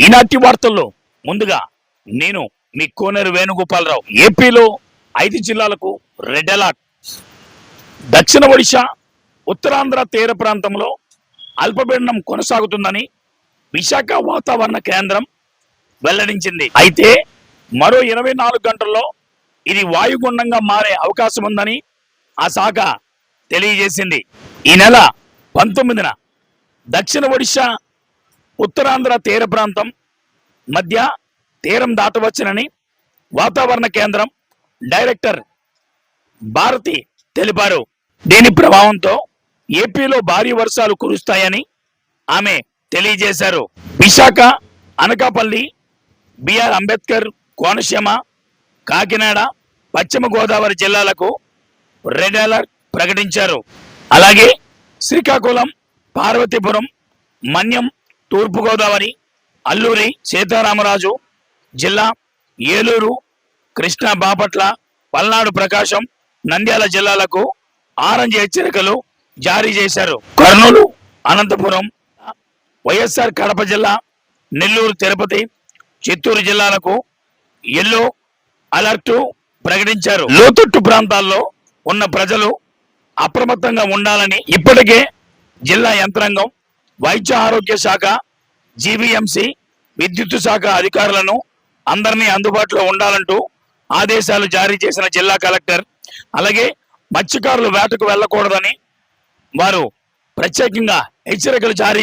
ఈనాటి వార్తల్లో ముందుగా నేను మీ కోనేరు వేణుగోపాలరావు ఏపీలో ఐదు జిల్లాలకు రెడ్ అలర్ట్. దక్షిణ ఒడిశా ఉత్తరాంధ్ర తీర ప్రాంతంలో అల్పపీడనం కొనసాగుతుందని విశాఖ వాతావరణ కేంద్రం వెల్లడించింది. అయితే మరో ఇరవై నాలుగు గంటల్లో ఇది వాయుగుండంగా మారే అవకాశం ఉందని ఆ శాఖ తెలియజేసింది. ఈ నెల పంతొమ్మిదిన దక్షిణ ఒడిశా ఉత్తరాంధ్ర తీర ప్రాంతం మధ్య తీరం దాటవచ్చునని వాతావరణ కేంద్రం డైరెక్టర్ భారతి తెలిపారు. దీని ప్రభావంతో ఏపీలో భారీ వర్షాలు కురుస్తాయని ఆమె తెలియజేశారు. విశాఖ అనకాపల్లి బిఆర్ అంబేద్కర్ కోనసీమ కాకినాడ పశ్చిమ గోదావరి జిల్లాలకు రెడ్ అలర్ట్ ప్రకటించారు. అలాగే శ్రీకాకుళం పార్వతీపురం మన్యం తూర్పుగోదావరి అల్లూరి సీతారామరాజు జిల్లా ఏలూరు కృష్ణా బాపట్ల పల్నాడు ప్రకాశం నంద్యాల జిల్లాలకు ఆరెంజ్ హెచ్చరికలు జారీ చేశారు. కర్నూలు అనంతపురం వైఎస్ఆర్ కడప జిల్లా నెల్లూరు తిరుపతి చిత్తూరు జిల్లాలకు ఎల్లో అలర్ట్ ప్రకటించారు. లోతట్టు ప్రాంతాల్లో ఉన్న ప్రజలు అప్రమత్తంగా ఉండాలని ఇప్పటికే జిల్లా యంత్రాంగం వైద్య ఆరోగ్య శాఖ జీవీఎంసీ విద్యుత్ శాఖ అధికారులను అందరినీ అందుబాటులో ఉండాలంటూ ఆదేశాలు జారీ చేసిన జిల్లా కలెక్టర్. అలాగే మత్స్యకారులు వేటకు వెళ్ళకూడదని వారు ప్రత్యేకంగా హెచ్చరికలు జారీ